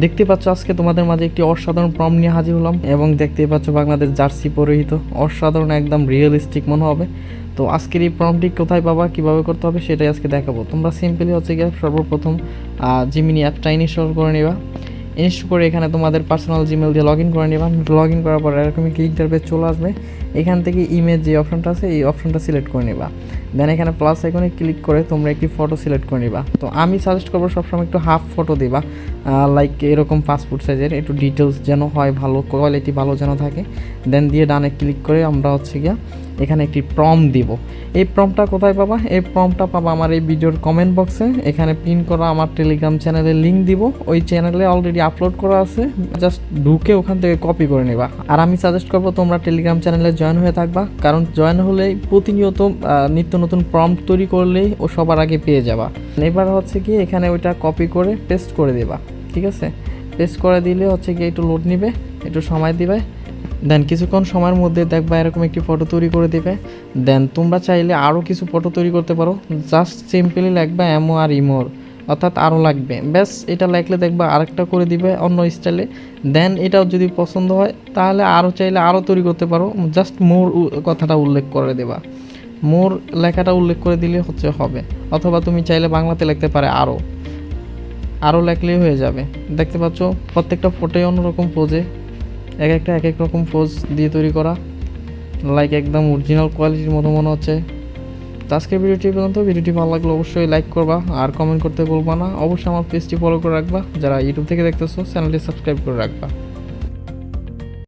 দেখতে পাচ্ছ আজকে তোমাদের মাঝে একটি অসাধারণ প্রম নিয়ে হাজির হলাম এবং দেখতেই পাচ্ছ বাংলাদেশ জার্সি পরিহিত। অসাধারণ একদম রিয়েলিস্টিক মনে হবে। তো আজকের এই প্রমটি কোথায় পাবা, কীভাবে করতে হবে সেটাই আজকে দেখাবো। তোমরা সিম্পলি হচ্ছে গিয়ে সর্বপ্রথম জিমিনি অ্যাপটা ইনস্টল করে নেবা। ইনস্টল করে এখানে তোমাদের পার্সোনাল জিমেল দিয়ে লগ ইন করে নেবা। লগ ইন করার পর এরকমই কি ইন্টারফেস চলে আসবে। এখান থেকে ইমেজ যে অপশনটা আছে, এই অপশনটা সিলেক্ট করে নিবা। দেন এখানে প্লাস আইকনে ক্লিক করে তোমরা একটি ফটো সিলেক্ট করে নিবা। তো আমি সাজেস্ট করব সবসময় একটু হাফ ফটো দিবা লাইক এরকম পাসপোর্ট সাইজের একটু ডিটেলস যেন হয় ভালো কোয়ালিটি ভালো যেন থাকে। দেন দিয়ে ডানে ক্লিক করে আমরা হচ্ছে গিয়া এখানে একটি প্রম দিব। এই প্রমটা কোথায় পাবা? এই প্রমটা পাবা আমার এই ভিডিওর কমেন্ট বক্সে এখানে পিন করা আমার টেলিগ্রাম চ্যানেলের লিঙ্ক দিব। ওই চ্যানেলে অলরেডি আপলোড করা আছে। জাস্ট ঢুকে ওখান থেকে কপি করে নেবা। আর আমি সাজেস্ট করব তোমরা টেলিগ্রাম চ্যানেলে জয়েন হয়ে থাকবা। কারণ জয়েন হলেই প্রতিনিয়ত নিত্য নতুন প্রম তৈরি করলেই ও সবার আগে পেয়ে যাবা। এবার হচ্ছে কি এখানে ওইটা কপি করে পেস্ট করে দেবা, ঠিক আছে? পেস্ট করে দিলে হচ্ছে কি একটু লোড নিবে, একটু সময় দিবে। দেন কিছুক্ষণ সময়ের মধ্যে দেখবা এরকম একটি ফটো তৈরি করে দিবে। দেন তোমরা চাইলে আরও কিছু ফটো তৈরি করতে পারো। জাস্ট সিম্পলি লাগবে এমো আর ইমোর। অর্থাৎ আরও লাগবে। ব্যাস, এটা লাগলে দেখবা আরেকটা করে দিবে অন্য স্টাইলে। দেন এটাও যদি পছন্দ হয়, তাহলে আরও চাইলে আরও তৈরি করতে পারো। জাস্ট মোর কথাটা উল্লেখ করে দেবা। মোর লেখাটা উল্লেখ করে দিলে হচ্ছে হবে। অথবা তুমি চাইলে বাংলাতে লিখতে পারে আরও আরও লেখলেই হয়ে যাবে। দেখতে পাচ্ছ, প্রত্যেকটা ফটোই অন্যরকম পোজে এক একটা, এক এক রকম পোজ দিয়ে তৈরি করা। লাইক একদম অরিজিনাল কোয়ালিটির মতো মনে হচ্ছে। তো আজকের ভিডিওটি পর্যন্ত। ভিডিওটি ভালো লাগলে অবশ্যই লাইক করবা আর কমেন্ট করতে বলবা না। অবশ্যই আমার পেজটি ফলো করে রাখবা। যারা ইউটিউব থেকে দেখতেছো চ্যানেলটি সাবস্ক্রাইব করে রাখবা।